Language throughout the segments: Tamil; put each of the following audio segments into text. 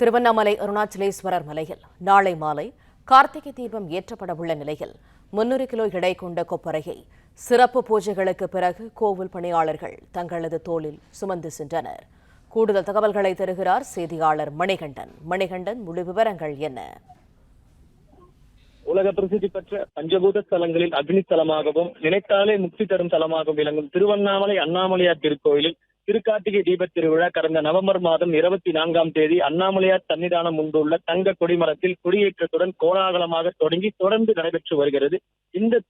திருவண்ணாமலை அருணாச்சலேஸ்வரர் மலையில் நாளை மாலை கார்த்திகை தீபம் ஏற்றப்பட உள்ள நிலையில் முன்னூறு கிலோ எடை கொண்ட கொப்பரையை சிறப்பு பூஜைகளுக்கு பிறகு கோவில் பணியாளர்கள் தங்களது தோளில் சுமந்து சென்றனர். கூடுதல் தகவல்களை தருகிறார் செய்தியாளர் மணிகண்டன். மணிகண்டன் முழு விவரங்கள் என்ன? உலக பிரசித்தி பெற்ற பஞ்சபூத ஸ்தலங்களில் அக்னி ஸ்தலமாகவும் நினைத்தாலே முக்தி தரும் தலமாகவும் விளங்கும் திருவண்ணாமலை அண்ணாமலையார் திருக்கோயிலில் திருக்கார்த்திகை தீபத் திருவிழா கடந்த நவம்பர் மாதம் இருபத்தி நான்காம் தேதி அண்ணாமலையார் சன்னிதானம் முன்புள்ள தங்க கொடிமரத்தில் கொடியேற்றத்துடன் கோலாகலமாக தொடங்கி தொடர்ந்து நடைபெற்று வருகிறது. இந்த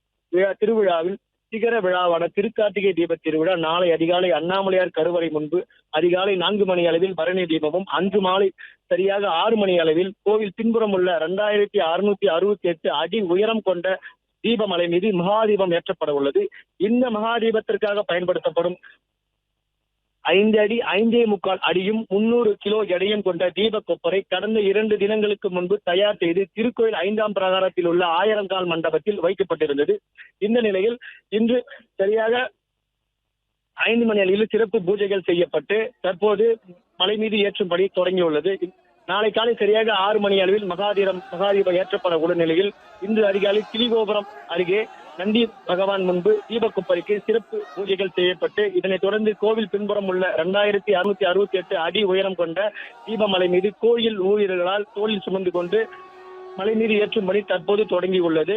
திருவிழாவில் சிகர விழாவான திருக்கார்த்திகை தீபத் திருவிழா நாளை அதிகாலை அண்ணாமலையார் கருவறை முன்பு அதிகாலை நான்கு மணி அளவில் பரணி தீபமும் அன்று மாலை சரியாக ஆறு மணி அளவில் கோவில் பின்புறம் உள்ள இரண்டாயிரத்தி அறுநூத்தி அறுபத்தி எட்டு அடி உயரம் கொண்ட தீபமலை மீது மகாதீபம் ஏற்றப்பட உள்ளது. இந்த மகாதீபத்திற்காக பயன்படுத்தப்படும் ஐந்து அடி ஐந்தே முக்கால் அடியும் முன்னூறு கிலோ எடையும் கொண்ட தீப கொப்பரை கடந்த இரண்டு தினங்களுக்கு முன்பு தயார் செய்து திருக்கோயில் ஐந்தாம் பிரகாரத்தில் உள்ள ஆயிரங்கால் மண்டபத்தில் வைக்கப்பட்டிருந்தது. இந்த நிலையில் இன்று சரியாக ஐந்து மணி அளவில் சிறப்பு பூஜைகள் செய்யப்பட்டு தற்போது மலை மீது ஏற்றும்படி தொடங்கியுள்ளது. நாளை காலை சரியாக ஆறு மணி அளவில் மகாதீரம் மகாதீபம் ஏற்றப்பட உள்ள நிலையில் இன்று அதிகாலை கிளிகோபுரம் அருகே நந்தி பகவான் முன்பு தீபக்குப்பரிக்கு சிறப்பு பூஜைகள் செய்யப்பட்டு இதனைத் தொடர்ந்து கோவில் பின்புறம் உள்ள இரண்டாயிரத்தி அறுநூத்தி அறுபத்தி எட்டு அடி உயரம் கொண்ட தீபமலை மீது கோயில் ஊழியர்களால் தோளில் சுமந்து கொண்டு மலை மீது ஏற்றும் பணி தற்போது தொடங்கியுள்ளது.